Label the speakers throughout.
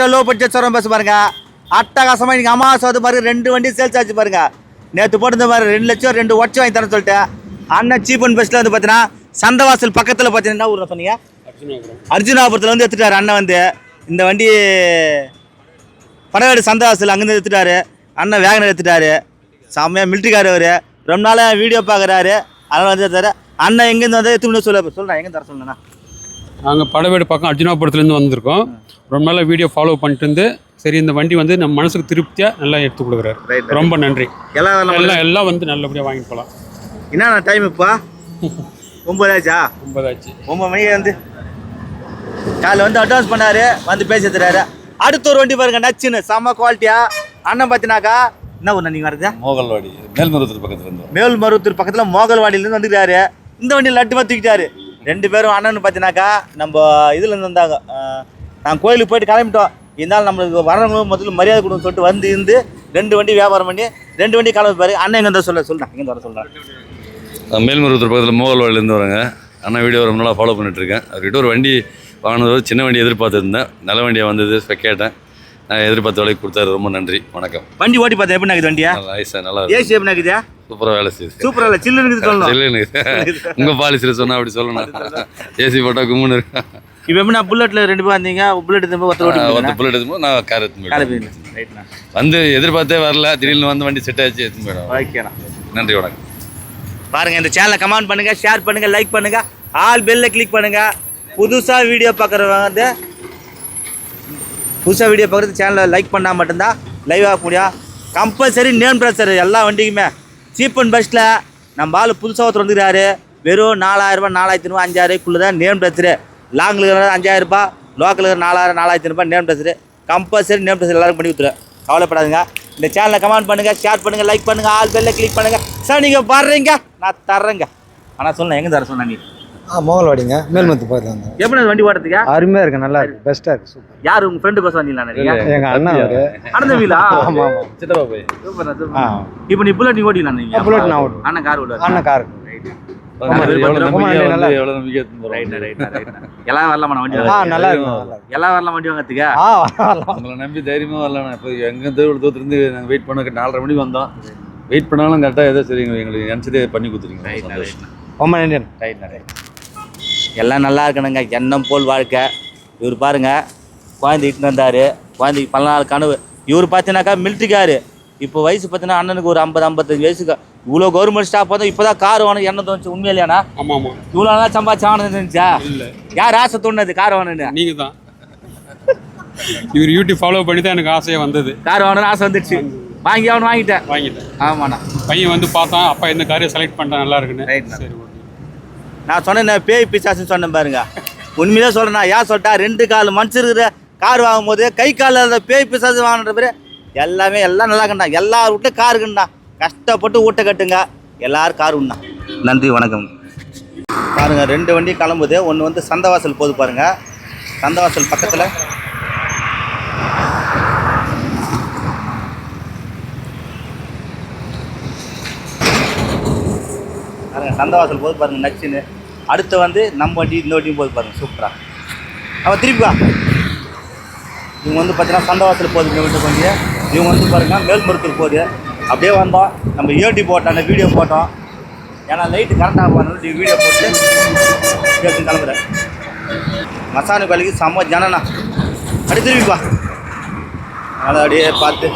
Speaker 1: ராணிப்பட்ட low budget சொல்கிறோம் பஸ் பாருங்க. அட்டகாசமாக இன்னைக்கு அமாவாசை வந்து பாருங்க ரெண்டு வண்டி சேல்ஸ் ஆச்சு பாருங்க. நேற்று போட்டு மாதிரி ரெண்டு லட்சம் ரெண்டு ஒட்சம் வாங்கி தரேன்னு சொல்லிட்டு அண்ணன் சீப் அண்ட் பெஸ்ட்டில் வந்து பார்த்தீங்கன்னா சந்தவாசல் பக்கத்தில் பார்த்தீங்கன்னா என்ன ஊரில் சொன்னீங்க? அர்ஜுனாபுரத்தில் வந்து எடுத்துட்டாரு அண்ணன் வந்து. இந்த வண்டி படவேடு சந்தவாசல் அங்கேருந்து எடுத்துட்டாரு. அண்ணன் வேகனர் எடுத்துட்டாரு. செம்மையாக மிலிட்ரிக்கார் அவர். ரொம்ப நாளாக வீடியோ பார்க்குறாரு. அதனால் வந்து எடுத்தாரு. அண்ணன் எங்கேருந்து வந்து எடுத்துன்னு சொல்ல சொல்கிறேன் எங்கே தர சொல்லுண்ணா
Speaker 2: நாங்கள் படவேடு பக்கம் அர்ஜுனாபுரத்துலேருந்து வந்திருக்கோம். ரொம்ப நாளாக வீடியோ ஃபாலோ பண்ணிட்டு இருந்து சரி இந்த வண்டி வந்து நம்ம மனசுக்கு திருப்தியாக நல்லா எடுத்து கொடுக்குறாரு. ரொம்ப நன்றி.
Speaker 1: எல்லாம்
Speaker 2: எல்லாம் எல்லாம் வந்து நல்லபடியாக வாங்கிட்டு போகலாம்
Speaker 1: என்னண்ணா டைம் இப்போ? ஒம்பது ஆச்சா?
Speaker 2: ஒன்பதாச்சு
Speaker 1: ஒம்பது மணிக்கு வந்து காலைல வந்து அட்வான்ஸ் பண்ணாரு வந்து பேசி தராரு அடுத்த ஒரு வண்டி பாருங்க நச்சுன்னு. செம்ம குவாலிட்டியா அண்ணன் பார்த்தினாக்கா என்ன ஒன்று நீங்கள் வரது
Speaker 3: மோகல்வாடி மேல்மருவத்தூர் பக்கத்துல இருந்து
Speaker 1: மேல்மருவத்தூர் பக்கத்தில் மோகல்வாடியிலேருந்து வந்துருக்காரு. இந்த வண்டி லட்டுமா தூக்கிட்டாரு ரெண்டு பேரும் அண்ணன் பார்த்தினாக்கா நம்ம இதுலேருந்து வந்தாங்க. நாங்கள் கோயிலுக்கு போயிட்டு கிளம்பிட்டோம். இருந்தாலும் நம்மளுக்கு வரவங்களும் முதல்ல மரியாதை கொடுன்னு சொல்லிட்டு வந்து இருந்து ரெண்டு வண்டி வியாபாரம் பண்ணி ரெண்டு வண்டி கிளம்பிப்பாரு அண்ணன் எங்கே சொல்ல சொல்கிறேன் எங்கே வர சொல்கிறேன்
Speaker 3: நான் மேல்மருவத்தூர் பக்கத்தில் மோகல்வாடியிலேருந்து வரேங்க அண்ணா வீடியோ ரொம்ப நாளாக ஃபாலோ பண்ணிட்டுருக்கேன் அவர்கிட்ட ஒரு வண்டி வாங்கினது சின்ன வண்டி எதிர்பார்த்துருந்தேன். நல்ல வண்டியாக வந்தது கேட்டேன். நான் எதிர்பார்த்த விலைக்கு கொடுத்தாரு ரொம்ப நன்றி. வணக்கம்.
Speaker 1: வண்டி ஓட்டி பார்த்தேன் எப்படி நாக்குது வண்டியா?
Speaker 3: நல்லா ஐசா நல்லா
Speaker 1: ஏசி எப்படி நாக்குதா
Speaker 3: சூப்பராக வேலை செய்யுது.
Speaker 1: சூப்பராக இல்லை சில்லுன்னு இருக்குது சொல்லணும்.
Speaker 3: இல்லைன்னு உங்கள் பாலிசியில் சொன்னால் அப்படி சொல்லணும். ஏசி போட்டால் கும்முன்னு இருக்கு.
Speaker 1: இப்போ எப்படி நான் புல்லட்டில் ரெண்டு பேர் வந்தீங்க புல்லட் எடுத்து ஒருத்தர் ஓட்டி
Speaker 3: ஒருத்த
Speaker 1: போயிருந்தேன்.
Speaker 3: புல்லட் எடுத்தும்போது நான் கார் எடுத்து. வந்து எதிர்பார்த்தே வரல திடீர்னு வந்து வண்டி செட் ஆச்சு எடுத்து போயிடும்
Speaker 1: ஓகேண்ணா
Speaker 3: நன்றி வணக்கம்.
Speaker 1: பாருங்க இந்த சேனலை கமெண்ட் பண்ணுங்க ஷேர் பண்ணுங்க லைக் பண்ணுங்க. ஆல் பெல்ல கிளிக் பண்ணுங்க. புதுசா வீடியோ பார்க்குறவங்க வந்து புதுசாக வீடியோ பார்க்குறது சேனலை லைக் பண்ணால் மட்டும்தான் லைவ் ஆக முடியும். கம்பல்சரி நேம் ட்ரெஸ்ஸர் எல்லா வண்டிக்குமே. சீப் அண்ட் பெஸ்ட்டில் நம்ம ஆள் புதுசாக ஒருத்தர் வந்துக்கிறாரு வெறும் நாலாயிரரூபா நாலாயிரத்தி ரூபா அஞ்சாயிரக்குள்ளே தான் நேம் ட்ரெஸ்ஸரு லாங்கில் இருக்கிற அஞ்சாயிரரூபா லோக்கல் இருக்கிற நாலாயிரம் நாலாயிரத்தி ரூபாய் நேம் ட்ரெஸ்ஸரு கம்பல்சரி நேம் ட்ரெஸ் எல்லாரும் பண்ணி கொடுத்துருவேன். கவலைப்படாதுங்க. இந்த சேனலை கமெண்ட் பண்ணுங்கள் ஷேர் பண்ணுங்கள் லைக் பண்ணுங்கள் ஆல் பெல்லில் கிளிக் பண்ணுங்கள் சார் நீங்கள் வர்றீங்க நான் தர்றேங்க. ஆனால் சொன்னேன் எங்கே தர சொன்னேன் நீ?
Speaker 4: ஆ மோகல்வாடிங்க மேல்மத்து போயிட்டு வந்தேன்
Speaker 1: எப்படி வண்டி ஓட்டுறதுக்கா?
Speaker 4: அருமையாக இருக்கு நல்லா இருக்கு. பெஸ்ட்டாக இருக்கு சூப்பர்
Speaker 1: யார் உங்கள் ஃப்ரெண்டு பஸ் வந்தீங்களா நிறைய
Speaker 4: எங்கள் அண்ணன் அவரு.
Speaker 1: அனந்த வீலா
Speaker 4: ஆமாம் ஆமாம்
Speaker 3: சித்தப்பா போய்.
Speaker 1: சூப்பர்
Speaker 4: ஆ.
Speaker 1: சூப்பர் இப்போ நீ புல்லட் நீ ஓட்டிக்கலாம் நீங்க.
Speaker 4: புல்லட் நான் ஓட்டுவேன்.
Speaker 1: அண்ணன் கார் ஓட்டுவார்.
Speaker 4: அண்ணன் கார்.
Speaker 3: நம்பி தைரியமாக வரலாம் எங்கே தேவை தூரத்துலேருந்து நாங்கள் வெயிட் பண்ண நாலரை மணிக்கு வந்தோம். வெயிட் பண்ணாலும் கரெக்டாக ஏதோ சரி எங்களுக்கு நினச்சதே பண்ணி கொடுத்துருங்க
Speaker 4: ரொம்ப நன்றி
Speaker 1: ரைட் ரைட் எல்லாம் நல்லா இருக்கணுங்க. எண்ணம் போல் வாழ்க்கை. இவர் பாருங்க குழந்தை இட்டுன்னு வந்தார். குழந்தைக்கு பல நாள் கனவு. இவர் பார்த்தீங்கன்னாக்கா மிலிட்ரிக்காரு இப்போ வயசு பார்த்தீங்கன்னா அண்ணனுக்கு ஒரு ஐம்பது ஐம்பத்தஞ்சு வயசுக்கு. இவ்வளோ கவர்மெண்ட் ஸ்டாஃப் பார்த்தா இப்போ தான் கார் வாங்கணும். எண்ணம் தோணுச்சு.
Speaker 2: ஆமாம்.
Speaker 1: இவ்வளோ நாளாக சம்பாதிச்சு ஆனது இருந்துச்சா?
Speaker 2: இல்லை.
Speaker 1: யார் ஆசை தோணுது கார் வாங்கணுன்னு
Speaker 2: நீங்கள் தான் இவர் யூடியூப் ஃபாலோ பண்ணி தான் எனக்கு ஆசையாக வந்தது.
Speaker 1: கார் வாங்கணும்னு ஆசை வந்துடுச்சு வாங்கி அவனு வாங்கிட்டேன்.
Speaker 2: வாங்கிட்டேன்.
Speaker 1: ஆமாண்ணா.
Speaker 2: பையன் வந்து பார்த்தான் அப்பா இந்த காரையை செலக்ட் பண்ணிட்டா நல்லா இருக்குன்னு. சரி
Speaker 1: நான் சொன்னேன் பேய் பிசாசுன்னு சொன்னேன் பாருங்க. உண்மையிலே சொல்கிறேன் நான் ஏன் சொல்லிட்டா ரெண்டு கால் மனுஷன் இருக்கிற கார் வாங்கும்போது கை காலில் இருந்த பேய் பிசாசு வாங்கின பேர் எல்லாமே எல்லாம் நல்லா கண்டா எல்லார் வீட்டும் கார் கஷ்டப்பட்டு ஊட்ட கட்டுங்க. எல்லாரும் கார் உண்ணா நன்றி வணக்கம். பாருங்க ரெண்டு வண்டி கிளம்புது. ஒன்று வந்து சந்தவாசல் போது பாருங்க. சந்தவாசல் பக்கத்தில். பாருங்க சந்தவாசல் போது பாருங்க நச்சுன்னு. அடுத்து வந்து நம்ம வண்டி இந்த வண்டியும் போது பாருங்க சூப்பராக அவன் திருப்பி வா. இவங்க வந்து பார்த்தீங்கன்னா சந்தவாசல் போகுது இந்த வீட்டு வண்டியை இவங்க வந்து பாருங்கள் மேல்மருத்தூர் போகுது. அப்படியே வந்தோம். நம்ம ஏடி போட்டோம் அந்த வீடியோ போட்டோம். ஏன்னா லைட்டு கரண்ட் ஆக வீடியோ போட்டு கேட்டு கிளம்புறேன் மசானு வேலைக்கு செம்ம ஜனனா. அப்படி திரும்பிப்பா அதை அப்படியே பார்த்து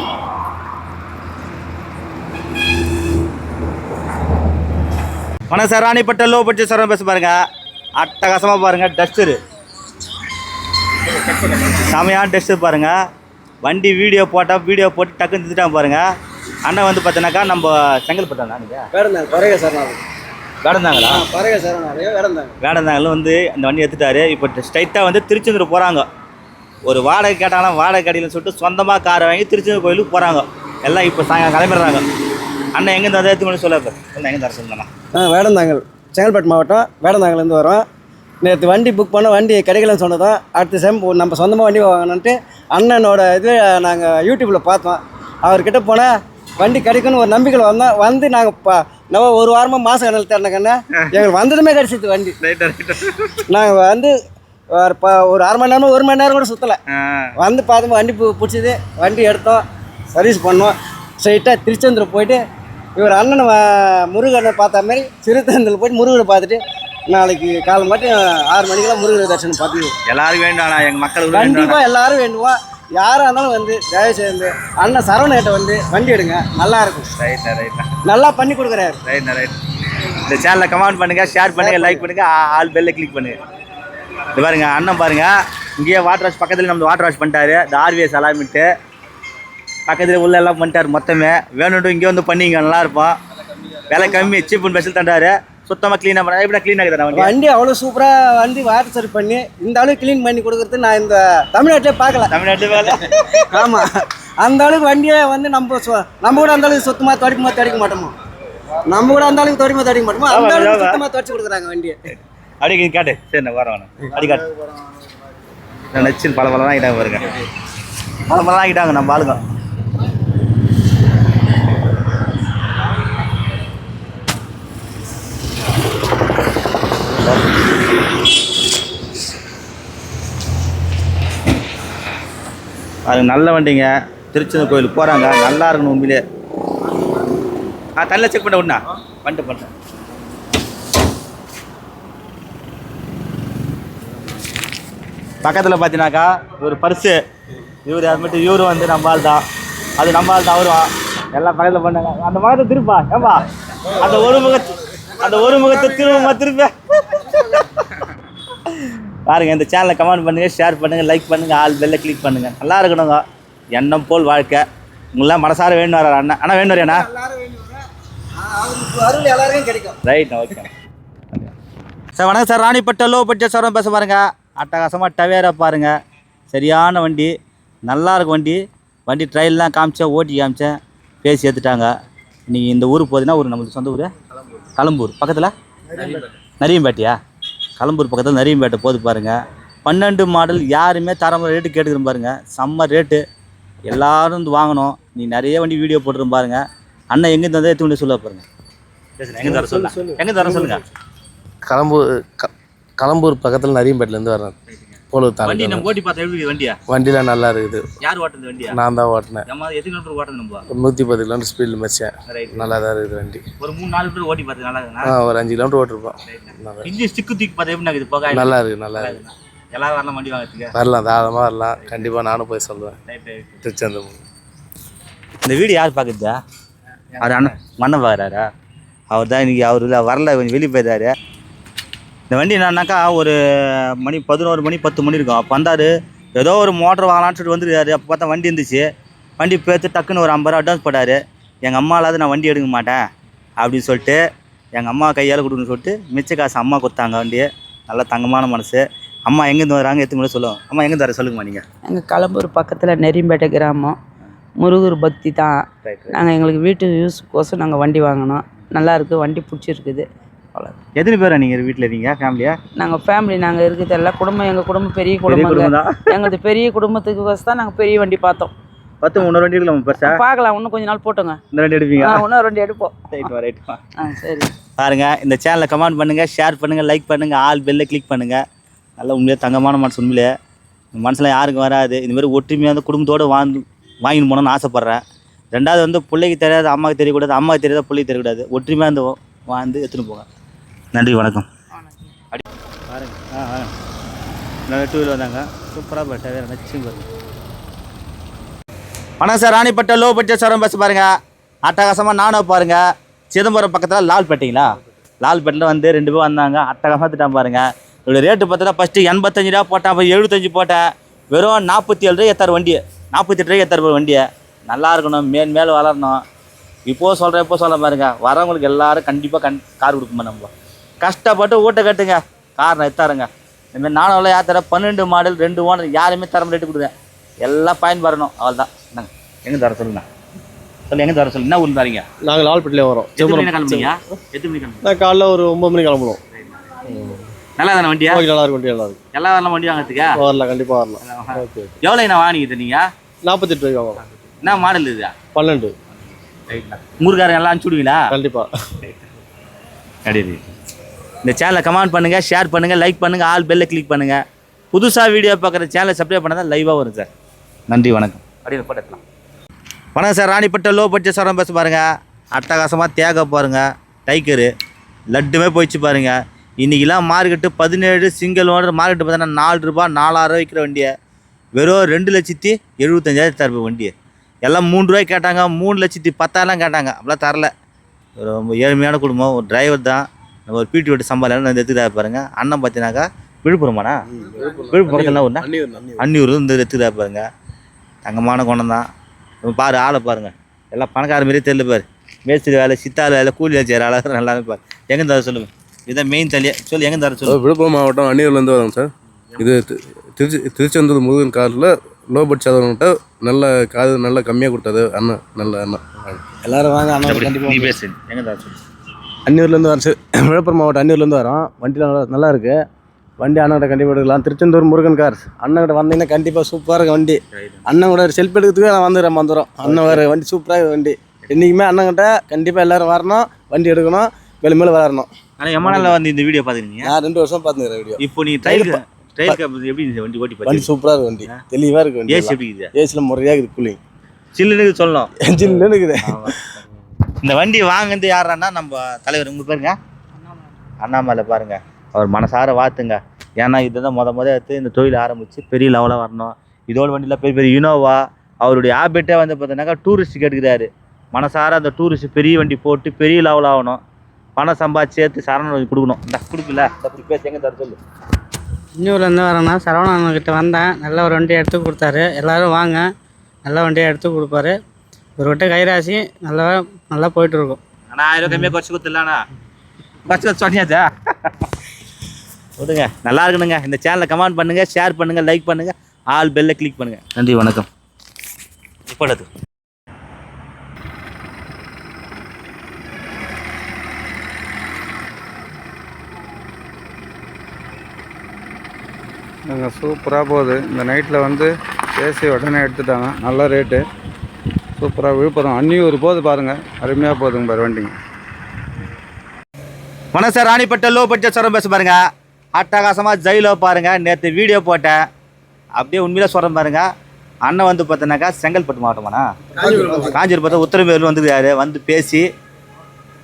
Speaker 1: வணக்கம் sir Ranipet low budget sir பேச பாருங்க. அட்டகாசமாக பாருங்க டஸ்டரு செமையான டஸ்டர் பாருங்க. வண்டி வீடியோ போட்டால் வீடியோ போட்டு டக்குன்னு திட்டான் பாருங்க. அண்ணன் வந்து பார்த்தீங்கன்னாக்கா நம்ம செங்கல்பட்டாண்ணா நீங்கள்
Speaker 4: வேடந்தாங்க சார்
Speaker 1: வேடந்தாங்களா?
Speaker 4: பரக சார் வேடந்தாங்க.
Speaker 1: வேடந்தாங்களும் வந்து அந்த வண்டி எடுத்துட்டாரு. இப்போ ஸ்ட்ரைட்டாக வந்து திருச்செந்தூர் போகிறாங்க ஒரு வாடகை கேட்டாலும் வாடகை கடையில்னு சொல்லிட்டு சொந்தமாக காரை வாங்கி திருச்செந்தூர் கோயிலுக்கு போகிறாங்க எல்லாம் இப்போ சாயங்காலம் கிளம்பிடுறாங்க. அண்ணன் எங்கேருந்து அதை எடுத்துக்கணும் சொல்ல சொல்ல எங்கே தர சொல்லணும்
Speaker 4: ஆ வேடந்தாங்கல் செங்கல்பட்டு மாவட்டம் வேடந்தாங்கலேருந்து வரோம். நேற்று வண்டி புக் பண்ண வண்டி கிடைக்கலன்னு சொன்னதும் அடுத்த செம் நம்ம சொந்தமாக வண்டி வாங்கணுன்ட்டு அண்ணனோட இது நாங்கள் யூடியூப்பில் பார்த்தோம். அவர்கிட்ட போனால் வண்டி கிடைக்கும்னு ஒரு நம்பிக்கையில் வந்தோம் வந்து நாங்கள் பா நம்ம ஒரு வாரமாக மாதம் கணக்கு தரணும் கண்ணே எங்களுக்கு வந்ததுமே கிடச்சிது வண்டி. நாங்கள் வந்து ஒரு ப ஒரு அரை மணி நேரம் ஒரு மணி நேரம் கூட சுற்றலை வந்து பார்த்து வண்டி பிடிச்சிது வண்டி எடுத்தோம் சர்வீஸ் பண்ணோம். ஸ்ட்ரைட்டாக திருச்செந்தூர் போயிட்டு இவர் அண்ணனை முருகனை பார்த்த மாதிரி சிறுத்தந்தூர் போயிட்டு முருகனை பார்த்துட்டு நாளைக்கு காலை மட்டும் ஆறு மணிக்கெல்லாம் முருகனை தரிசனம் பார்த்து
Speaker 1: எல்லாருக்கும் வேண்டும் எங்கள் வேண்டும்
Speaker 4: கண்டிப்பாக எல்லாரும் வேண்டுவோம் யாராக இருந்தாலும் வந்து தயவு செய்து அண்ணன் சரவணகிட்ட வந்து வண்டி எடுங்க. நல்லா இருக்கும்.
Speaker 1: ரைட்ண்ணா ரைட்ண்ணா
Speaker 4: நல்லா பண்ணி கொடுக்குறாரு.
Speaker 1: ரைட்ண்ணா ரைட் இந்த சேனலை கமெண்ட் பண்ணுங்க ஷேர் பண்ணுங்க லைக் பண்ணுங்க. ஆ- ஆல் பெல்ல கிளிக் பண்ணுங்க. இது பாருங்க அண்ணன் பாருங்க இங்கேயே வாட்டர் வாஷ் பக்கத்தில் நம்ம வாட்டர் வாஷ் பண்ணிட்டாரு. இந்த ஆர்விஎஸ் அலாமிட்டு பக்கத்தில் உள்ள எல்லாம் பண்ணிட்டாரு மொத்தமே. வேணும்ட்டு இங்கே வந்து பண்ணிங்க நல்லா இருப்போம் விலை கம்மி சீப் அண்ட் பெஸ்ட் தண்டாரு சுத்தமாக க்ளீனாக பண்ண எப்படி க்ளீனாக இருக்குதா வண்டி
Speaker 4: வண்டி அவ்வளோ சூப்பராக வண்டி வாட்டர் சர்வ் பண்ணி இந்த அளவுக்கு க்ளீன் பண்ணி கொடுக்குறது நான் இந்த தமிழ்நாட்டிலே பார்க்கல.
Speaker 1: தமிழ்நாட்டு வேலை.
Speaker 4: ஆமாம் அந்த அளவுக்கு வண்டியை வந்து நம்ம சொ- நம்ம கூட அந்த அளவுக்கு சுத்தமாக துடைக்குமா துடைக்க மாட்டோமோ? நம்ம கூட அந்த அளவுக்கு துடைமா துடைக்க மாட்டோமோ? அந்த அளவுக்கு. சுத்தமாக துடைச்சு கொடுக்குறாங்க வண்டியை.
Speaker 1: அப்படி இங்க காட்டு. சரி நான் வரேன் அடி காட்டு. நான் நச்சு பல பலம் ஆகிட்டாங்க பாருங்க. பல பலம் ஆகிட்டாங்க நம்ம ஆளுங்க. அது நல்ல வண்டிங்க. திருச்செந்தூர் கோயிலுக்கு போகிறாங்க நல்லா இருக்கணும் உண்மையிலே. ஆ தள்ள செக் பண்ண உண்ணா பண்ணிட்டு பண்ணிட்டேன் பக்கத்தில் பார்த்தீங்கன்னாக்கா ஒரு பர்ஸு இவர் அது மட்டும் இவரும் வந்து நம்மால் தான். அது நம்மால் தான் அவரும். எல்லாம் பக்கத்தில் பண்ணாங்க அந்த முகத்தை திருப்பா ஏம்பா? அந்த ஒரு முகத்து அந்த ஒரு முகத்தை திரும்ப திருப்ப பாருங்க இந்த சேனலை கமெண்ட் பண்ணுங்க ஷேர் பண்ணுங்க லைக் பண்ணுங்க ஆல் பெல்ல கிளிக் பண்ணுங்க. நல்லா இருக்கணுங்க. எண்ணம் போல் வாழ்க்கை. உங்களாம் மனசார வேணும் வர அண்ணா அண்ணா? வேணும்
Speaker 4: கிடைக்கும்.
Speaker 1: ரைட் ஓகே சார் வணக்கம் sir. Ranipet low budget sir பேச பாருங்க. அட்டகாசமாக டவேரா பாருங்க. சரியான வண்டி. நல்லா இருக்கும் வண்டி. வண்டி ட்ரையல்லாம் காமிச்சேன் ஓட்டி காமிச்சேன். பேசி ஏற்றுட்டாங்க நீங்கள் இந்த ஊருக்கு போகுதுன்னா ஒரு நம்மளுக்கு சொந்த ஊர்? களம்பூர் பக்கத்தில்? நரியம்பேட்டையா களம்பூர் பக்கத்தில் நரியம்பேட்டை போது பாருங்க. பன்னெண்டு மாடல் யாருமே தரமாக ரேட்டு கேட்டுக்கிறோம் பாருங்க. செம்ம ரேட்டு எல்லாரும் வந்து வாங்கணும். நீ நிறைய வண்டி வீடியோ போட்டுரும் பாருங்க. அண்ணன் எங்கே தந்தா எத்தனை சொல்ல பாருங்க. எங்கே தர சொல்லுங்க எங்கே தர சொல்லுங்க?
Speaker 5: களம்பூர் க- களம்பூர் பக்கத்தில் நரியம்பேட்டிலேருந்து வரேன் போலூர்
Speaker 1: வண்டி
Speaker 5: தாலுக்கா
Speaker 1: நம்ம ஓட்டி பார்த்தா எப்படி இருக்குது வண்டியா?
Speaker 5: வண்டிலாம் நல்லா இருக்குது.
Speaker 1: யார் ஓட்டுறது வண்டியா?
Speaker 5: நான் தான் ஓட்டினேன்.
Speaker 1: நம்ம எத்தனை கிலோமீட்டர் ஓட்டுறது நம்ம?
Speaker 5: ஒரு நூற்றி பத்து கிலோமீட்டர் ஸ்பீடில் மிச்சேன்.
Speaker 1: ரைட்
Speaker 5: நல்லா தான் இருக்குது வண்டி.
Speaker 1: ஒரு மூணு நாலு பேர் ஓட்டி பார்த்து நல்லா இருக்குண்ணா
Speaker 5: ஆ ஒரு அஞ்சு கிலோமீட்டர் ஓட்டிருப்போம். நல்லா
Speaker 1: இஞ்சி ஸ்டிக்கு தூக்கி பார்த்தா எப்படி இருக்குது போக
Speaker 5: நல்லா இருக்குது நல்லா இருக்குது.
Speaker 1: எல்லாரும் வரலாம் வண்டி வாங்கிறதுக்கு.
Speaker 5: வரலாம் தாராளமாக வரலாம். கண்டிப்பாக நானும் போய் சொல்லுவேன்.
Speaker 1: Right right
Speaker 5: Tiruchendur.
Speaker 1: இந்த வீடு யார் பார்க்குறதா அவர் அண்ணன் மண்ணன் பார்க்குறாரா? அவர் தான் இன்னைக்கு அவர் இல்லை வரல கொஞ்சம் வெளியே போயிருந்தாரு இந்த வண்டி என்னன்னாக்கா ஒரு மணி பதினோரு மணி பத்து மணி இருக்கும். அப்போ வந்தார் ஏதோ ஒரு மோட்டர் வாங்கலாம்னு சொல்லிட்டு வந்துருக்காரு. அப்போ பார்த்தா வண்டி இருந்துச்சு. வண்டி பேர்த்து டக்குன்னு ஒரு ஐம்பது ரூபா அட்வான்ஸ் போட்டார். எங்கள் அம்மாலாவது நான் வண்டி எடுக்க மாட்டேன் அப்படின்னு சொல்லிட்டு எங்கள் அம்மா கையால் கொடுக்கணும்னு சொல்லிட்டு மிச்ச காசு அம்மா கொடுத்தாங்க வண்டியை. நல்லா தங்கமான மனசு. அம்மா எங்கேருந்து வராங்க எத்தனை சொல்லுவோம் அம்மா எங்கேருந்து வர சொல்லுங்கம்மா நீங்கள்
Speaker 6: எங்கள் களம்பூர் பக்கத்தில் நெறிம்பேட்டை கிராமம். முருகர் பக்தி தான். நாங்கள் எங்களுக்கு வீட்டு யூஸ்க்கோசம் நாங்கள் வண்டி வாங்கினோம் நல்லா இருக்குது வண்டி பிடிச்சிருக்குது. அவ்வளோ
Speaker 1: எத்தனை பேரா நீங்கள் வீட்டில் இருக்கீங்க? ஃபேமிலியா
Speaker 6: நாங்கள் ஃபேமிலி நாங்கள் இருக்கிறது எல்லாம் குடும்பம். எங்கள் குடும்பம் பெரிய குடும்பம்
Speaker 1: தான்.
Speaker 6: எங்களது பெரிய குடும்பத்துக்கு வசதி தான் நாங்கள் பெரிய வண்டி பார்த்தோம்.
Speaker 1: பத்து முன்னூறு வண்டி இருக்கலாம் பெருசா?
Speaker 6: பார்க்கலாம். இன்னும் கொஞ்ச நாள் போட்டோங்க.
Speaker 1: இந்த வண்டி எடுப்பீங்க
Speaker 6: இன்னும் ரெண்டு எடுப்போம்.
Speaker 1: ரைட் ரைட்
Speaker 6: ஆ சரி.
Speaker 1: பாருங்க இந்த சேனலை கமெண்ட் பண்ணுங்க ஷேர் பண்ணுங்க லைக் பண்ணுங்க ஆல் பெல்ல கிளிக் பண்ணுங்க. நல்ல உண்மையாக தங்கமான மனசு உண்மையிலே. மனசில் யாருக்கும் வராது. இந்த மாதிரி ஒற்றுமையாக வந்து குடும்பத்தோடு வாழ்ந்து வாங்கின்னு போகணும்னு ஆசைப்பட்றேன். ரெண்டாவது வந்து பிள்ளைக்கு தெரியாது அம்மாவுக்கு தெரியக்கூடாது அம்மாவுக்கு தெரியாத பிள்ளைக்கு தெரியக்கூடாது. ஒற்றுமையாக இருந்து வாழ்ந்து எடுத்துன்னு போங்க. நன்றி வணக்கம். பாருங்க ஆ ஆ டூ வீலர் வந்தாங்க சூப்பராக பட்டா வேறு நச்சுங்க வணக்கம். சார் ராணிப்பட்ட லோ பட்ஜெட் சாரம் பஸ் பாருங்க. அட்டகாசமாக நானும் பாருங்க. சிதம்பரம் பக்கத்தில் லால்பேட்டைங்களா? லால்பேட்டில் வந்து ரெண்டு பேர் வந்தாங்க. அட்டகாசமாக திட்டம் பாருங்க. இதோட ரேட்டு பார்த்தா ஃபஸ்ட்டு எண்பத்தஞ்சு ரூபா போட்டேன் அப்புறம் எழுபத்தஞ்சு போட்டேன். வெறும் நாற்பத்தி ஏழு ரூபா ஏற்றார் வண்டி நாற்பத்தி எட்டு ரூபாய் ஏற்றார் வண்டியை. நல்லா இருக்கணும் மேன் மேலே வளரணும். இப்போது சொல்கிறேன் இப்போ சொல்ல பாருங்க. வரவங்களுக்கு எல்லாரும் கண்டிப்பாக கண் கார் கொடுக்குமா நம்ம. கஷ்டப்பட்டு ஊட்ட கட்டுங்க. காரணம் எத்தாருங்க இந்தமாதிரி நானும் எல்லாம் யார் தர பன்னெண்டு மாடல் ரெண்டு ஓனர் யாருமே தரம் ரேட்டு கொடுக்குறேன் எல்லாம் பயன்படணும் அவள் தான் என்னங்க? எங்கே தர சொல்லுங்க? சொல்லு எங்கே தர சொல்லு என்ன ஊர் தரீங்க?
Speaker 7: நாங்கள் லால்பேட்டிலே வரோம்.
Speaker 1: எத்தனை மணி கிளம்புறீங்க எத்தனை மணி கிளம்புறீங்க
Speaker 7: நான் காலைல ஒரு ஒம்பது மணி கிளம்பணும்
Speaker 1: நல்லா தானே வண்டியா?
Speaker 7: நல்லா இருக்கும் வண்டி நல்லா இருக்கும்.
Speaker 1: எல்லா வரலாம் வண்டி வாங்கிறதுக்கா?
Speaker 7: வரலாம் கண்டிப்பாக வரலாம். Okay okay.
Speaker 1: எவ்வளோ நான் வாங்கிக்கிட்டு நீங்கள்
Speaker 7: நாற்பத்தெட்டு ரூபாய்க்கு வாங்கலாம்.
Speaker 1: என்ன மாடல் இது?
Speaker 7: பன்னெண்டு.
Speaker 1: ஊருக்காரங்க எல்லாம் அனுப்பிச்சு விடுவீங்களா?
Speaker 7: கண்டிப்பாக
Speaker 1: கிடையாது இந்த சேனலை கமெண்ட் பண்ணுங்கள் ஷேர் பண்ணுங்கள் லைக் பண்ணுங்கள் ஆல் பெல்லை கிளிக் பண்ணுங்கள் புதுசாக வீடியோ பார்க்குற சேனலை சப்ஸ்கிரைப் பண்ணால் லைவாக வரும் சார் நன்றி வணக்கம். அப்படின்னு போட்டு எடுக்கலாம். வணக்கம் சார் ராணிப்பட்ட லோ பட்ஜெட் சரம் பேச பாருங்கள் அட்டகாசமாக தேக பாருங்கள் டைக்கரு லட்டுமே போயிடுச்சு பாருங்கள் இன்றைக்கெலாம் மார்க்கெட்டு பதினேழு சிங்கிள் ஓனர் மார்க்கெட்டு பார்த்தீங்கன்னா நாலு ரூபா நாலாயிரம் விற்கிற வண்டியை. வெறும் ரெண்டு லட்சத்தி எழுபத்தஞ்சாயிரம் தருப்ப வண்டியை. எல்லாம் மூணு ரூபாய் கேட்டாங்க மூணு லட்சத்தி பத்தாயிரம் கேட்டாங்க. அப்படிலாம் தரல. ரொம்ப ஏழ்மையான குடும்பம். ஒரு டிரைவர் தான். ஒரு பீட்டி விட்டு சம்பாதிக்கலாம் வந்து எடுத்துக்கிட்டா பாருங்க. அண்ணன் பார்த்தீங்கன்னாக்கா விழுப்புரமாண்ணா? விழுப்புரம் பக்கத்தில் ஒன்றா அன்னியூர் இந்த எடுத்துக்கிட்டா பாருங்க. தங்கமான குணம் தான். பாரு ஆளை பாருங்க. எல்லாம் பணக்கார மாதிரியே தெரியல பாரு. மேஸ்திரி வேலை சித்தாள் வேலை கூலி வேலை செய்கிற ஆளாக நல்லா பாரு எங்கே தர சொல்லுங்க. இதான் மெயின் தலையே சொல்லு எங்கே தர சொல்லு
Speaker 8: விழுப்புரம் மாவட்டம் அந்நியூர்லேருந்து வரோம் சார். இது திருச்சி திருச்செந்தூர் முருகன் காரில் லோ பட்ஜெட் சதவீதம்கிட்ட நல்ல காது நல்ல கம்மியாக கொடுத்தது அண்ணன் நல்ல அண்ணன்.
Speaker 4: எல்லாரும் வாங்க அண்ணா
Speaker 1: நீ
Speaker 4: கண்டிப்பாக
Speaker 1: பேசு. எங்கே தர சொல்லு
Speaker 4: அன்னூர்லேருந்து வரோம் சார் விழுப்புரம் மாவட்டம் அன்னூர்லேருந்து வரோம். வண்டியில் நல்லா நல்லா இருக்குது வண்டி அண்ணன்கிட்ட கண்டிப்பாக எடுக்கலாம். திருச்செந்தூர் முருகன் கார்ஸ் அண்ணன்கிட்ட வந்தீங்கன்னா கண்டிப்பாக சூப்பராக இருக்கு வண்டி. அண்ணன் கூட செல்ஃப் எடுக்கிறதுக்கு நான் வந்துடுறேன் வந்துடும் அண்ணன் வேறு வண்டி சூப்பராக வண்டி. என்றைக்குமே அண்ணன்கிட்ட கண்டிப்பாக எல்லாரும் வரணும் வண்டி எடுக்கணும் மேலும் மேலும் வளரணும்.
Speaker 1: ஆனால் எம்மா நாளில் வந்து இந்த வீடியோ பார்த்துருக்கீங்க?
Speaker 4: நான் ரெண்டு வருஷம் பார்த்துக்கிறேன் வீடியோ
Speaker 1: இப்போ நீ ட்ரைல் ட்ரைல் எப்படி இந்த வண்டி ஓட்டி
Speaker 4: வண்டி
Speaker 1: பார்த்து
Speaker 4: சூப்பராக இருக்குது வண்டி தெளிவாக இருக்குது வண்டி
Speaker 1: ஏசி எப்படி இருக்குது?
Speaker 4: ஏசியில் முறையாக இருக்குது கூலிங்
Speaker 1: சில்லுன்னு சொல்லணும்.
Speaker 4: என்ஜின்ல இருக்குது.
Speaker 1: இந்த வண்டி வாங்குறது யாரான்னா நம்ம தலைவர் உங்க பேருங்க? அண்ணாமலை பாருங்க. அவர் மனசார வாத்துங்க ஏன்னா இதுதான் முத முத எடுத்து இந்த தொழில் ஆரம்பிச்சு பெரிய லெவலாக வரணும். இதோட வண்டியில் பெரிய பெரிய இனோவா அவருடைய ஹேபிட்டே வந்து பார்த்தீங்கன்னாக்கா டூரிஸ்ட் கேட்டுக்கிறாரு. மனசார அந்த டூரிஸ்ட் பெரிய வண்டி போட்டு பெரிய லெவல் ஆகணும். பணம் சம்பாதிச்சு சேர்த்து சரவணன் கொடுக்கணும். இந்த கொடுக்கல தப்பி பேசி எங்கே தர சொல்லு.
Speaker 6: இன்னூர்லேருந்து வரேன்னா சரவணன்கிட்ட வந்தேன். நல்ல ஒரு வண்டியை எடுத்து கொடுத்தாரு. எல்லோரும் வாங்க. நல்ல வண்டியை எடுத்து கொடுப்பாரு. இவர்கிட்ட கைராசி நல்லா நல்லா போயிட்டுருக்கும்.
Speaker 1: அண்ணா ஆயிரம் கம்மியாக குறைச்சி கொடுத்துடலாண்ணா குறைச்சி சொன்னியாச்சா? விடுங்க நல்லா இருக்கணுங்க. இந்த சேனலை கமெண்ட் பண்ணுங்க ஷேர் பண்ணுங்க லைக் பண்ணுங்க ஆல் பெல்லை கிளிக் பண்ணுங்க. நன்றி வணக்கம். இப்போ
Speaker 9: நாங்கள் சூப்பராக போகுது. இந்த நைட்டில் வந்து ஏசி உடனே எடுத்துட்டாங்க. நல்ல ரேட்டு சூப்பராக விழுப்புரம் அன்னியூர் போது பாருங்கள் அருமையாக போகுதுங்க பாரு வண்டிங்க.
Speaker 1: வணக்கம் சார் ராணிப்பட்ட லோ பட்ஜெட் சொல்கிறேன் பேச பாருங்க. அட்டகாசமாக ஜெயிலோ பாருங்கள் நேற்று வீடியோ போட்டேன். அப்படியே உண்மையில சொல்கிறேன் பாருங்கள் அண்ணன் வந்து பார்த்தோன்னாக்கா செங்கல்பட்டு மாவட்டமாண்ணா? காஞ்சிபுரத்தை உத்தரமேரூர் வந்துருக்காரு வந்து பேசி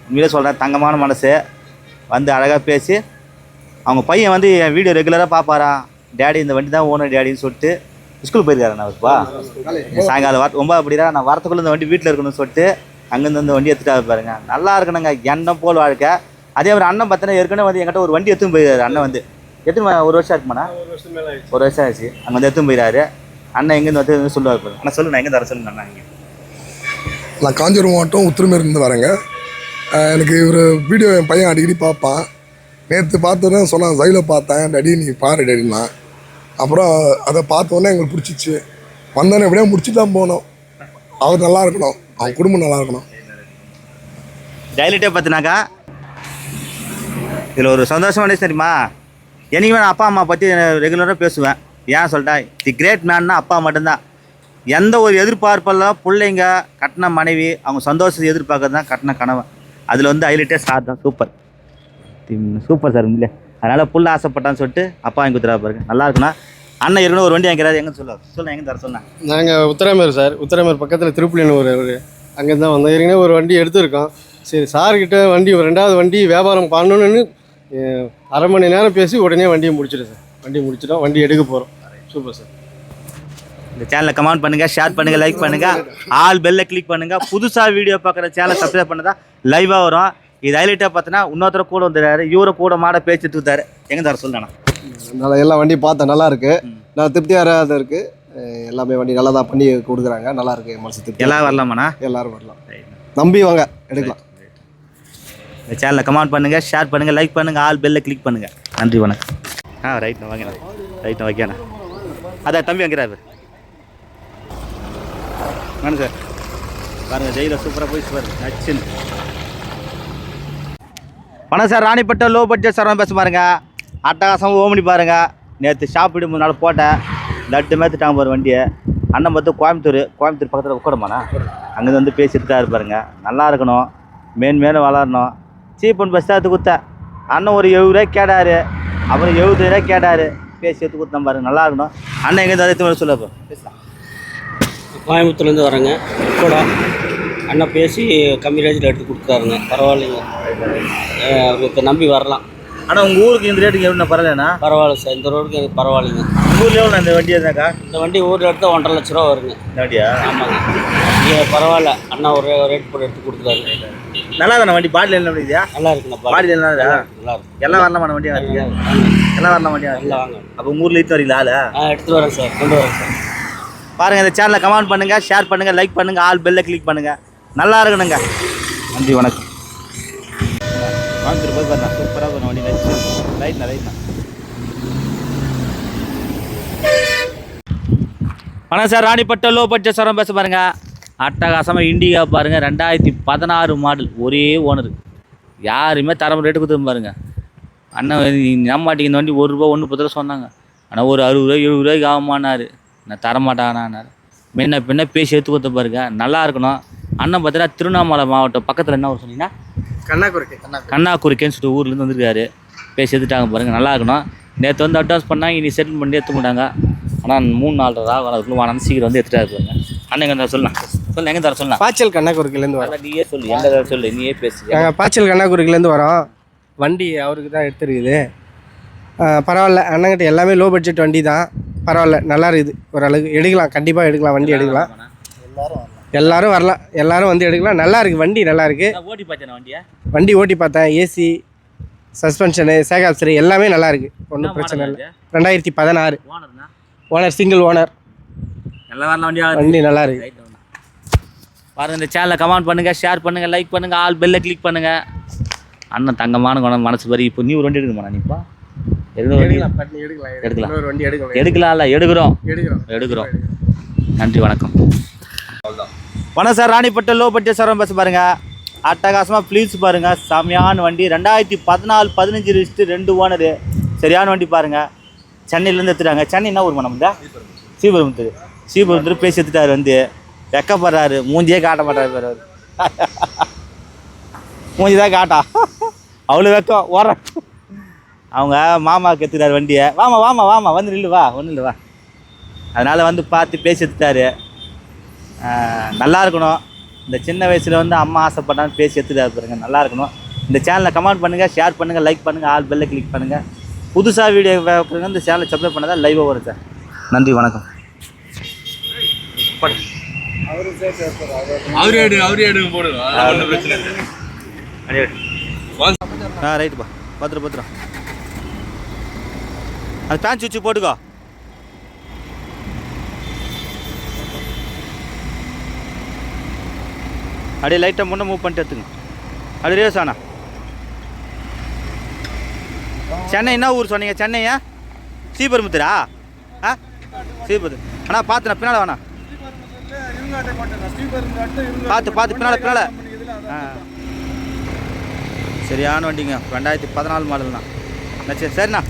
Speaker 1: உண்மையிலே சொல்கிறேன் தங்கமான மனசு. வந்து அழகாக பேசி அவங்க பையன் வந்து என் வீடியோ ரெகுலராக பார்ப்பாரான் டேடி இந்த வண்டி தான் ஓனர் டேடின்னு சொல்லிட்டு ஸ்கூல் போயிருக்காரு அவருப்பா சாயங்காலம் வர ஒன்பது அப்படிடா நான் வரத்துக்குள்ள இந்த வண்டி வீட்டில் இருக்கணும்னு சொல்லிட்டு அங்கேருந்து இந்த வண்டி எடுத்துட்டு பாருங்க. நல்லா இருக்கணுங்க எண்ணம் போல் வாழ்க்கை. அதே மாதிரி அண்ணன் பார்த்தீங்கன்னா ஏற்கனவே வந்து என்கிட்ட ஒரு வண்டி எடுத்துன்னு போயிருக்காரு அண்ணன் வந்து. எத்தனை ஒரு வருஷம் இருக்குமாண்ணா ஒரு வருஷம் ஆச்சு. அங்கே வந்து எடுத்துன்னு போயிடாரு அண்ணன் எங்கேருந்து வந்து சொல்லுவார் பாருங்க. அண்ணா சொல்லு நான் எங்கே தர சொல்லுங்க அண்ணா இங்கே.
Speaker 10: நான் காஞ்சிபுரம் மாவட்டம் உத்திரமேருந்து வரேங்க. எனக்கு ஒரு வீடியோ என் பையன் அடிக்கடி பார்ப்பான். நேற்று பார்த்தோன்னே சொன்னான் ஜைல பார்த்தேன். டடி நீ பாரு டடின்னா அப்புறம் அதை பார்த்தோன்னே எங்களுக்கு பிடிச்சிச்சு. வந்தோன்னே எப்படியா முடிச்சுட்டு தான் போனோம். அவர் நல்லா இருக்கணும். அவன் குடும்பம் நல்லா இருக்கணும்.
Speaker 1: டைலிட்டே பார்த்தினாக்கா இதில் ஒரு சந்தோஷமான தெரியுமா? என்னைக்குமே நான் அப்பா அம்மா பற்றி ரெகுலராக பேசுவேன். ஏன் சொல்லிட்டேன் தி கிரேட் மேன்னா அப்பா மட்டும்தான். எந்த ஒரு எதிர்பார்ப்பெல்லாம் பிள்ளைங்க கட்டின மனைவி அவங்க சந்தோஷத்தை எதிர்பார்க்கறது தான் கட்டின கணவன். அதில் வந்து ஹைலைட்டே சார் தான். சூப்பர் சூப்பர் சார் இல்லை அதனால் புள்ள ஆசைப்பட்டான்னு சொல்லிட்டு அப்பா வாங்கி கொடுத்துறா பாருங்க. நல்லா இருக்குண்ணா. அண்ணன் ஏற்கனவே ஒரு வண்டி வாங்கிறாரு எங்கே சொல்லுவார்? சொல்ல எங்கே தர சொன்னேன்.
Speaker 7: நாங்கள் உத்தரமேர் சார். உத்தரமேர் பக்கத்தில் திருப்புலின்னு ஒரு ஒரு அங்கேருந்து தான் வந்தோம். ஏற்கனவே ஒரு வண்டி எடுத்திருக்கோம். சரி சார்கிட்ட வண்டி ஒரு ரெண்டாவது வண்டி வியாபாரம் பண்ணணும்னு அரை மணி நேரம் பேசி உடனே வண்டியை முடிச்சிட்டேன் சார். வண்டி முடிச்சிட்டோம். வண்டி எடுக்க போகிறோம் சூப்பர் சார்.
Speaker 1: இந்த சேனலை கமெண்ட் பண்ணுங்க ஷேர் பண்ணுங்க லைக் பண்ணுங்க. ஆல் பெல்ல கிளிக் பண்ணுங்க. புதுசா வீடியோ பார்க்குற சேனலை சப்ஸ்கிரைப் பண்ணதா லைவா வரும். இது ஹைலைட்டாக பார்த்தீங்கன்னா இன்னொருத்தர் கூட வந்துடுறாரு. இவரும் கூட மாட பேசிட்டு இருக்காரு. எங்க தர சொல்லணும்
Speaker 7: நல்லா எல்லா வண்டியும் பார்த்தேன் நல்லா இருக்கு. நான் திருப்தியாக இருக்கு. எல்லாமே வண்டி நல்லா தான் பண்ணி கொடுக்குறாங்க. நல்லா இருக்கு. மனசு திருப்தி
Speaker 1: எல்லாம் வரலாமாண்ணா?
Speaker 7: எல்லாரும் வரலாம். நம்பி வாங்க. எடுக்கலாம்.
Speaker 1: இந்த சேனலை கமெண்ட் பண்ணுங்க ஷேர் பண்ணுங்க லைக் பண்ணுங்க ஆல் பெல்ல கிளிக் பண்ணுங்க. நன்றி வணக்கம். ஆ ரைட் நான் வாங்கினேன் ரைட் நான் வைக்கண்ணா அதான் தம்பி வாங்கிறாரு. வேணும் சார். பாருங்க ஜெயில சூப்பராக போயிடுச்சு பாருங்க. நச்சுன்னு. வணக்கம் sir. Ranipet low budget sir பேச பாருங்க. அட்டகாசம் ஓமனி பாருங்க. நேற்று ஷாப்பிடு மூணு நாள் போட்டேன். லட்டு மேத்துட்டாங்க பாரு வண்டியை. அண்ணன் பார்த்து கோயம்புத்தூர் கோயம்புத்தூர் பக்கத்தில் உட்காரமாண்ணா? அங்கேருந்து வந்து பேசிட்டு தான் இருப்பாருங்க. நல்லா இருக்கணும். மேன் மேலும் வளரணும். சீப் அண்ட் பஸ் எடுத்து கொடுத்தேன் அண்ணன் ஒரு எழுபது ரூபாய் கேட்டார். அப்புறம் எழுபது ரூபாய் கேட்டார். பேசி எடுத்து கொடுத்தேன் பாருங்க நல்லா இருக்கணும். அண்ணன் எங்கேருந்து தான் எடுத்து சொல்ல இப்போ பேசலாம்
Speaker 11: கோயம்புத்தூர்லேருந்து வரேங்க அண்ணன் பேசி கம்மி ரேஞ்சில் எடுத்து கொடுத்தாருங்க பரவாயில்லைங்க. அவருக்கு நம்பி வரலாம்.
Speaker 1: ஆனால் உங்கள் ஊருக்கு இந்த ரேட்டுக்கு எவ்வளோ பரவாயில்லண்ணா
Speaker 11: பரவாயில்ல சார். இந்த ரோடுக்கு எனக்கு பரவாயில்லைங்க.
Speaker 1: ஊரில் எவ்வளோ இந்த வண்டி இருந்தாக்கா?
Speaker 11: இந்த வண்டி ஊரில் எடுத்தால் ஒன்றரை லட்ச ரூபா வருங்க.
Speaker 1: இந்த வண்டியா?
Speaker 11: ஆமாங்க. இங்கே பரவாயில்ல. அண்ணா ஒரு ரேட் போட்டு எடுத்து கொடுக்குறாரு
Speaker 1: நல்லா தானே வண்டி பாடியில் என்ன வண்டியா
Speaker 11: நல்லா இருக்குண்ணா
Speaker 1: பாடியில் என்ன?
Speaker 11: நல்லா இருக்கு?
Speaker 1: எல்லாம் வரலாமா வண்டியா? இருக்கு. எல்லாம் வரலாம் வண்டியா? இருக்கு
Speaker 11: நல்லா வாங்க.
Speaker 1: அப்போ உங்கள் ஊரில் இட்டு வரீங்களா ஆளு?
Speaker 11: ஆ எடுத்துகிட்டு வரேன் சார். கொண்டு வரேன் சார்.
Speaker 1: பாருங்க இந்த சேனலை கமெண்ட் பண்ணுங்க ஷேர் பண்ணுங்க லைக் பண்ணுங்க ஆல் பெல்லை கிளிக் பண்ணுங்க. நல்லா இருக்கணுங்க. நன்றி வணக்கம். கோயம்புத்தூர் போய் பாருங்க சூப்பராக பண்ண வண்டி லைட் லைட்ண்ணா லைட்ண்ணா. வணக்கம் sir Ranipet low budget showroom பேச பாருங்க. அட்டகாசமாக இண்டிகா பாருங்கள் ரெண்டாயிரத்தி பதினாறு மாடல் ஒரே ஓனர் யாருமே தரம் ரேட்டு கொடுத்து பாருங்க. அண்ணன் நம்ப இந்த வண்டி ஒரு ரூபா ஒன்று பத்து ரூபா சொன்னாங்க. ஆனால் ஒரு அறுபது ரூபாய் எழுபது ரூபாய்க்கு ஆகுமானாரு நான் தரமாட்டானார் முன்ன பின்ன பேசி எடுத்து கொடுத்த பாருங்க. நல்லா இருக்கணும். அண்ணன் பார்த்தீங்கன்னா திருவண்ணாமலை மாவட்டம் பக்கத்தில் என்ன ஊர் சொன்னீங்கன்னா?
Speaker 12: கண்ணாக்குறிக்கு
Speaker 1: கண்ணாக்குறிக்கேன்னு சொல்லிட்டு ஊர்லேருந்து வந்திருக்காரு. பேசி எடுத்துட்டாங்க பாருங்க நல்லா இருக்கணும். நேற்று வந்து அட்வான்ஸ் பண்ணாங்க இனி செட்டில் பண்ணி எடுத்து மாட்டாங்க. ஆனால் மூணு நாலு ராகம் அதுக்குள்ள வாங்க சீக்கிரம் வந்து எடுத்துட்டாரு பாருங்க. அண்ணன் எங்கே தர சொல்லலாம் சொல்லு எங்கே தர சொல்லலாம்
Speaker 12: பாய்ச்சல் கண்ணாக்குறிக்கிலேருந்து வரோம்.
Speaker 1: நீயே சொல்லு எங்கே தர சொல்லு நீயே பேசு.
Speaker 12: நாங்கள் பாய்ச்சல் கண்ணாக்குறிக்கிலேருந்து வரோம். வண்டி அவருக்கு தான் எடுத்துருக்குது. பரவாயில்ல அண்ணங்கிட்ட எல்லாமே லோ பட்ஜெட் வண்டி தான். பரவாயில்ல நல்லா இருக்குது. ஓரளவுக்கு எடுக்கலாம் கண்டிப்பாக எடுக்கலாம் வண்டி எடுக்கலாம். எல்லாரும் வரலாம் எல்லாரும் வந்து எடுக்கலாம். நல்லா இருக்குது வண்டி நல்லா இருக்குது
Speaker 1: நான் ஓட்டி பார்த்தேன் வண்டியா?
Speaker 12: வண்டி ஓட்டி பார்த்தேன். ஏசி சஸ்பென்ஷனு சேகாப்சரு எல்லாமே நல்லா இருக்குது ஒன்றும் பிரச்சனை இல்லை. ரெண்டாயிரத்தி பதினாறு. ஓனர் சிங்கிள் ஓனர்
Speaker 1: நல்லா வரலாம் வண்டியா?
Speaker 12: வண்டி நல்லா இருக்கு.
Speaker 1: பாருங்க இந்த சேனலை கமெண்ட் பண்ணுங்க ஷேர் பண்ணுங்க லைக் பண்ணுங்க ஆல் பெல்லை கிளிக் பண்ணுங்க. அண்ணன் தங்கமான குணம் மனசு வரி. இப்போ நீ ஒரு வண்டி எடுக்கணுமா. நீப்பா வண்டி எடுக்கலாம்.
Speaker 12: வண்டி எடுக்கலாம்.
Speaker 1: எடுக்கலாம்ல எடுக்கிறோம்.
Speaker 12: எடுக்கிறோம்.
Speaker 1: எடுக்கிறோம். நன்றி வணக்கம். வணக்கம் sir Ranipet low budget sir பாருங்க. அட்டகாசமாக ப்ளீஸ் பாருங்க. செமையான வண்டி. ரெண்டாயிரத்தி பதினாலு பதினஞ்சு ரிஜிஸ்டர் ரெண்டு ஓனரு. சரியான வண்டி பாருங்க. சென்னையிலேருந்து எடுத்துட்டாங்க. சென்னை என்ன ஊர் நம்ம சீபெரும்புத்தூர் சீபெரும்புத்தூர் பேசி எடுத்துட்டார் வந்து. வெக்கப்படுறாரு. மூஞ்சியே காட்ட மாட்டார் பாரு மூஞ்சி தான் காட்டா. அவ்வளோ வெக்கம். ஓர. அவங்க மாமாவுக்கு எடுத்துட்டார் வண்டியை. வாமா வாமா வாமா வந்து நில்லு வா. ஒன்றும் இல்லை வா. அதனால் வந்து பார்த்து பேசி எடுத்துட்டாரு. நல்லா இருக்கணும். இந்த சின்ன வயசில் வந்து அம்மா ஆசைப்பட்டான்னு பேசி எடுத்துட்டாரு பாருங்க நல்லா இருக்கணும். இந்த சேனலை கமெண்ட் பண்ணுங்கள் ஷேர் பண்ணுங்கள் லைக் பண்ணுங்கள் ஆல் பெல்லை கிளிக் பண்ணுங்கள் புதுசாக வீடியோ பார்க்குறவங்க இந்த சேனலை சப்ஸ்கிரைப் பண்ணால் லைவாக வரும் சார் நன்றி வணக்கம். ஆ ரைட்டுப்பா பத்திரம் பத்திரம். அது பேண்ட் சுவிட்சு போட்டுக்கோ. அப்படியே லைட்டாக முன்னே மூவ் பண்ணிட்டு எடுத்துங்க அப்படியே ரேஸ் ஆனா. சென்னை என்ன ஊர் சொன்னீங்க? சென்னையா? ஸ்ரீபெரும்புத்தூரா? ஆ? ஸ்ரீபெரு அண்ணா பார்த்துண்ணா பின்னால் வேணா பார்த்து பார்த்து பின்னால் பின்னால். ஆ. சரியான வண்டிங்க. ரெண்டாயிரத்தி பதினாலு மாடல்ண்ணா சரி சரிண்ணா.